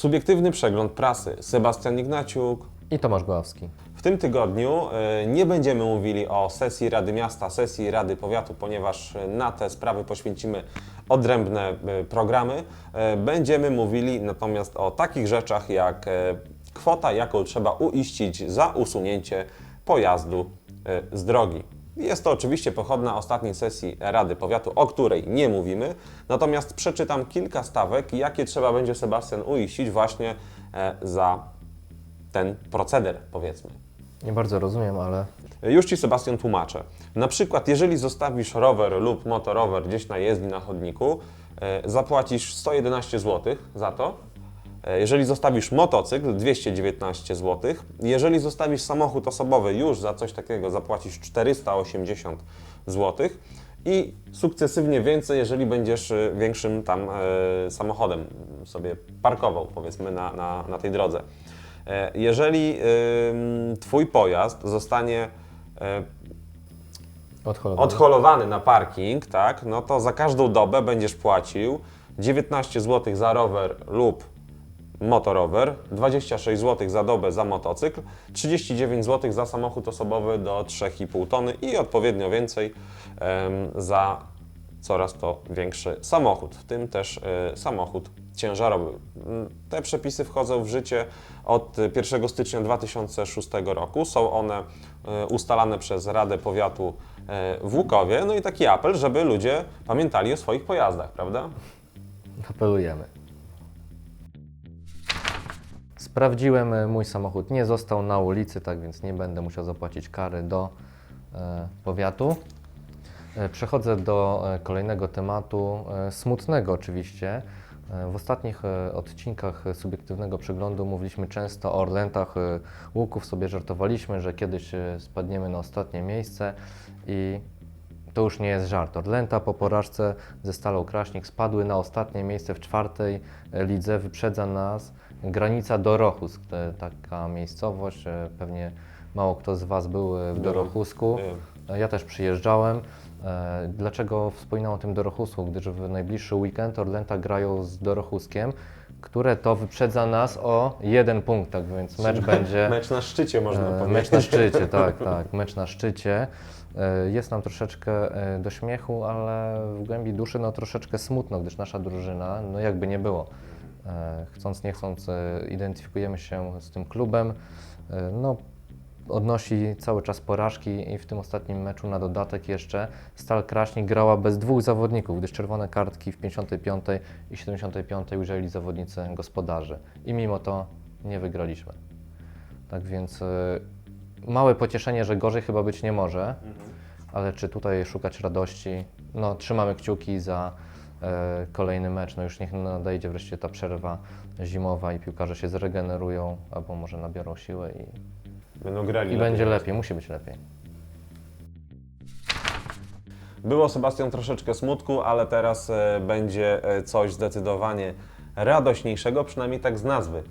Subiektywny przegląd prasy. Sebastian Ignaciuk. I Tomasz Goławski. W tym tygodniu e, nie będziemy mówili o sesji Rady Miasta, sesji Rady Powiatu, ponieważ e, na te sprawy poświęcimy odrębne e, programy. Będziemy mówili natomiast o takich rzeczach jak kwota, jaką trzeba uiścić za usunięcie pojazdu z drogi. Jest to oczywiście pochodna ostatniej sesji Rady Powiatu, o której nie mówimy, natomiast przeczytam kilka stawek, jakie trzeba będzie Sebastian uiścić właśnie e, za ten proceder, powiedzmy. Nie bardzo rozumiem, ale Już Ci Sebastian tłumaczę. Na przykład, jeżeli zostawisz rower lub motorower gdzieś na jezdni na chodniku, e, zapłacisz 111 zł za to. E, Jeżeli zostawisz motocykl, 219 zł. Jeżeli zostawisz samochód osobowy, już za coś takiego zapłacisz 480 zł. I sukcesywnie więcej, jeżeli będziesz e, większym tam e, samochodem sobie parkował, powiedzmy, na, na, na tej drodze. Jeżeli Twój pojazd zostanie odholowany. odholowany na parking, tak, no to za każdą dobę będziesz płacił 19 zł za rower lub motorower, 26 zł za dobę za motocykl, 39 zł za samochód osobowy do 3,5 tony i odpowiednio więcej za coraz to większy samochód, w tym też e, samochód ciężarowy. Mm, Te przepisy wchodzą w życie od 1 stycznia 2006 roku. Są one e, ustalane przez Radę Powiatu e, w Łukowie. No i taki apel, żeby ludzie pamiętali o swoich pojazdach, prawda? Apelujemy. Sprawdziłem, e, mój samochód nie został na ulicy, tak więc nie będę musiał zapłacić kary do e, powiatu. E, Przechodzę do kolejnego tematu, smutnego oczywiście. W ostatnich odcinkach subiektywnego przeglądu mówiliśmy często o Orlentach e, Łuków, sobie żartowaliśmy, że kiedyś spadniemy na ostatnie miejsce i to już nie jest żart. Orlęta po porażce ze Stalą Kraśnik spadły na ostatnie miejsce w czwartej lidze. Wyprzedza nas granica Dorochusk. To taka miejscowość, e, pewnie mało kto z Was był e, w Byłem. Dorochusku. E, Ja też przyjeżdżałem. E, Dlaczego wspominam o tym Dorochusku? Gdyż w najbliższy weekend Orlęta grają z Dorochuskiem, które to wyprzedza nas o jeden punkt, tak więc mecz będzie... Mecz na szczycie, można E, powiedzieć. Mecz na szczycie, tak, tak, mecz na szczycie. E, Jest nam troszeczkę e, do śmiechu, ale w głębi duszy no troszeczkę smutno, gdyż nasza drużyna, no jakby nie było, chcąc nie chcąc e, identyfikujemy się z tym klubem, E, no odnosi cały czas porażki i w tym ostatnim meczu na dodatek jeszcze Stal Kraśnik grała bez dwóch zawodników, gdyż czerwone kartki w 55 i 75 udzielili zawodnicy gospodarzy i mimo to nie wygraliśmy. Tak więc małe pocieszenie, że gorzej chyba być nie może, ale czy tutaj szukać radości? No, trzymamy kciuki za e, kolejny mecz. No już niech nadejdzie wreszcie ta przerwa zimowa i piłkarze się zregenerują, albo może nabiorą siłę i, Będą grali i lepiej. będzie lepiej, musi być lepiej. Było Sebastian troszeczkę smutku, ale teraz e, będzie e, coś zdecydowanie radośniejszego, przynajmniej tak z nazwy e,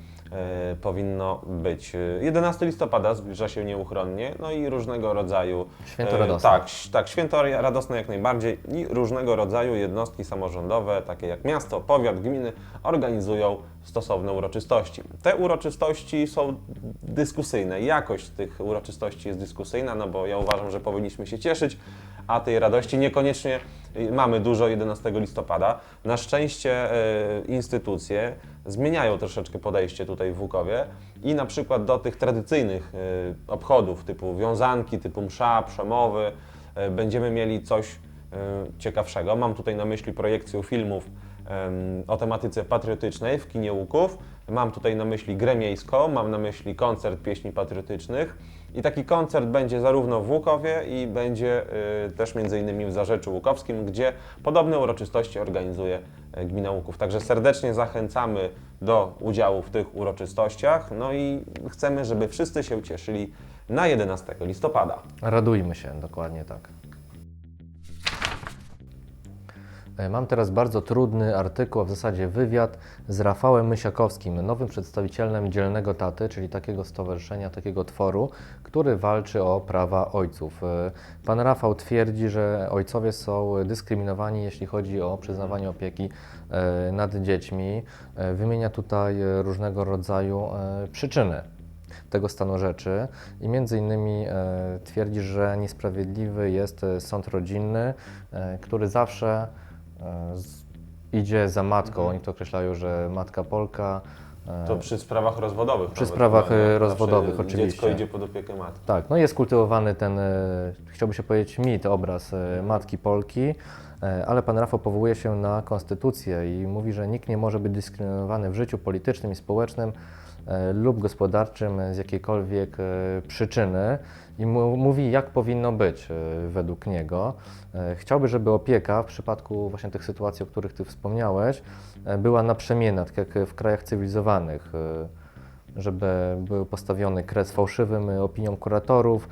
powinno być. E, 11 listopada zbliża się nieuchronnie, no i różnego rodzaju. Święto e, radosne. Tak, tak, święto radosne jak najbardziej i różnego rodzaju jednostki samorządowe, takie jak miasto, powiat, gminy, organizują stosowne uroczystości. Te uroczystości są dyskusyjne. Jakość tych uroczystości jest dyskusyjna, no bo ja uważam, że powinniśmy się cieszyć, a tej radości niekoniecznie y, mamy dużo 11 listopada. Na szczęście y, instytucje zmieniają troszeczkę podejście tutaj w Łukowie i na przykład do tych tradycyjnych y, obchodów typu wiązanki, typu msza, przemowy będziemy mieli coś ciekawszego. Mam tutaj na myśli projekcję filmów o tematyce patriotycznej w kinie Łuków. Mam tutaj na myśli grę miejską, mam na myśli koncert pieśni patriotycznych. I taki koncert będzie zarówno w Łukowie i będzie y, też między innymi w Zarzeczu Łukowskim, gdzie podobne uroczystości organizuje y, Gmina Łuków. Także serdecznie zachęcamy do udziału w tych uroczystościach. No i chcemy, żeby wszyscy się cieszyli na 11 listopada. Radujmy się, dokładnie tak. Mam teraz bardzo trudny artykuł, a w zasadzie wywiad z Rafałem Mysiakowskim, nowym przedstawicielem Dzielnego Taty, czyli takiego stowarzyszenia, takiego tworu, który walczy o prawa ojców. E, Pan Rafał twierdzi, że ojcowie są dyskryminowani, jeśli chodzi o przyznawanie opieki e, nad dziećmi. E, Wymienia tutaj e, różnego rodzaju e, przyczyny tego stanu rzeczy i między innymi e, twierdzi, że niesprawiedliwy jest e, sąd rodzinny, e, który zawsze e, idzie za matką. Oni to określają, że matka Polka. e, To przy sprawach rozwodowych. Przy nawet sprawach, nie? e, Zawsze rozwodowych, Dziecko oczywiście. idzie pod opiekę matki. Tak, no jest kultywowany ten, e, chciałby się powiedzieć, mit, obraz e, matki Polki, e, ale pan Rafał powołuje się na konstytucję i mówi, że nikt nie może być dyskryminowany w życiu politycznym i społecznym e, lub gospodarczym z jakiejkolwiek e, przyczyny i mówi, jak powinno być e, według niego. E, Chciałby, żeby opieka w przypadku właśnie tych sytuacji, o których Ty wspomniałeś, e, była naprzemienna, tak jak w krajach cywilizowanych. e, żeby był postawiony kres fałszywym opiniom kuratorów,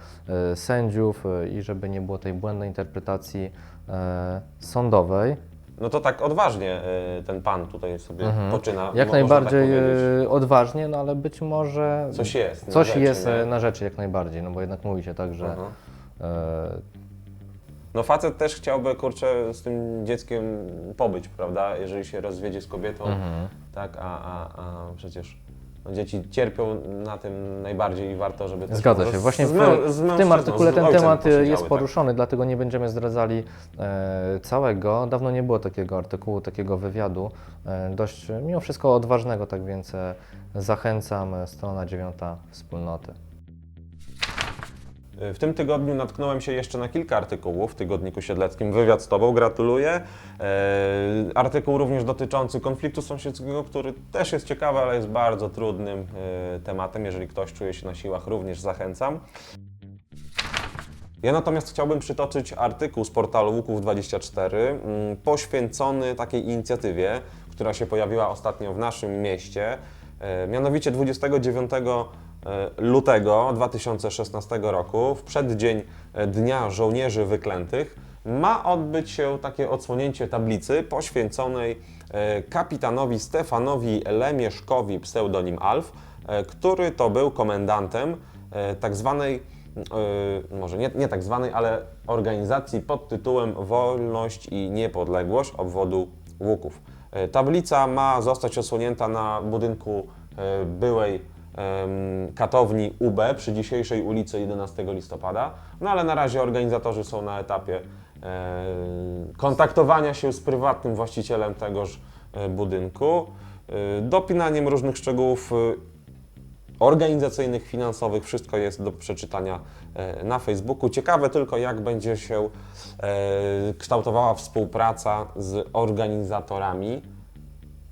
sędziów i żeby nie było tej błędnej interpretacji e, sądowej. No to tak odważnie y, ten pan tutaj sobie Mhm. poczyna. Jak mo- można najbardziej Tak powiedzieć. y, odważnie, no ale być może Coś jest. na coś rzeczy, jest nie? e, na rzeczy jak najbardziej, no bo jednak mówi się tak, że Aha. e, No facet też chciałby, kurczę, z tym dzieckiem pobyć, prawda? Jeżeli się rozwiedzie z kobietą, mhm. tak, a, a, a przecież no, dzieci cierpią na tym najbardziej i warto, żeby też Zgadza się. Właśnie w, mę- z w mężczyzną, tym artykule z ten ojcem temat e, posiedziały, jest tak. poruszony, dlatego nie będziemy zdradzali e, całego. Dawno nie było takiego artykułu, takiego wywiadu, e, dość e, mimo wszystko odważnego, tak więc e, zachęcam, e, strona dziewiąta wspólnoty. W tym tygodniu natknąłem się jeszcze na kilka artykułów w Tygodniku Siedleckim. Wywiad z Tobą, gratuluję. E, artykuł również dotyczący konfliktu sąsiedzkiego, który też jest ciekawy, ale jest bardzo trudnym e, tematem. Jeżeli ktoś czuje się na siłach, również zachęcam. Ja natomiast chciałbym przytoczyć artykuł z portalu Łuków24 mm, poświęcony takiej inicjatywie, która się pojawiła ostatnio w naszym mieście. E, Mianowicie 29 e, lutego 2016 roku, w przeddzień e, Dnia Żołnierzy Wyklętych, ma odbyć się takie odsłonięcie tablicy poświęconej kapitanowi Stefanowi Lemieszkowi, pseudonim Alf, który to był komendantem tak zwanej może nie, nie tak zwanej, ale organizacji pod tytułem Wolność i Niepodległość obwodu Łuków. Yy, Tablica ma zostać osłonięta na budynku yy, byłej katowni UB przy dzisiejszej ulicy 11 listopada, no ale na razie organizatorzy są na etapie e, kontaktowania się z prywatnym właścicielem tegoż e, budynku, e, dopinaniem różnych szczegółów e, organizacyjnych, finansowych, wszystko jest do przeczytania e, na Facebooku. Ciekawe tylko, jak będzie się e, kształtowała współpraca z organizatorami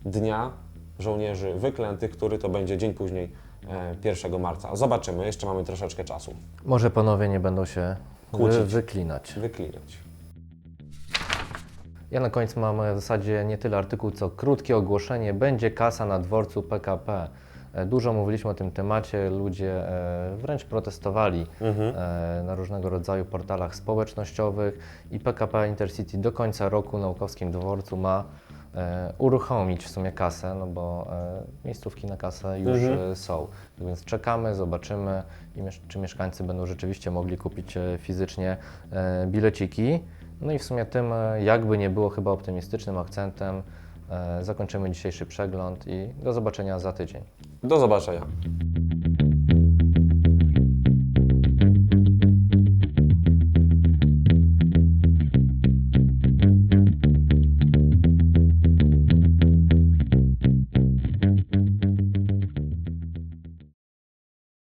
Dnia Żołnierzy Wyklętych, który to będzie dzień później, e, 1 marca. Zobaczymy, jeszcze mamy troszeczkę czasu. Może panowie nie będą się Kłócić. wy, wyklinać. Wyklinać. Ja na końcu mam w zasadzie nie tyle artykuł, co krótkie ogłoszenie. Będzie kasa na dworcu PKP. E, Dużo mówiliśmy o tym temacie, ludzie e, wręcz protestowali Mhm. e, na różnego rodzaju portalach społecznościowych i PKP Intercity do końca roku na Łukowskim Dworcu ma uruchomić w sumie kasę, no bo miejscówki na kasę już Mhm. są. Więc czekamy, zobaczymy, czy mieszkańcy będą rzeczywiście mogli kupić fizycznie bileciki. No i w sumie tym, jakby nie było chyba optymistycznym akcentem, zakończymy dzisiejszy przegląd i do zobaczenia za tydzień. Do zobaczenia.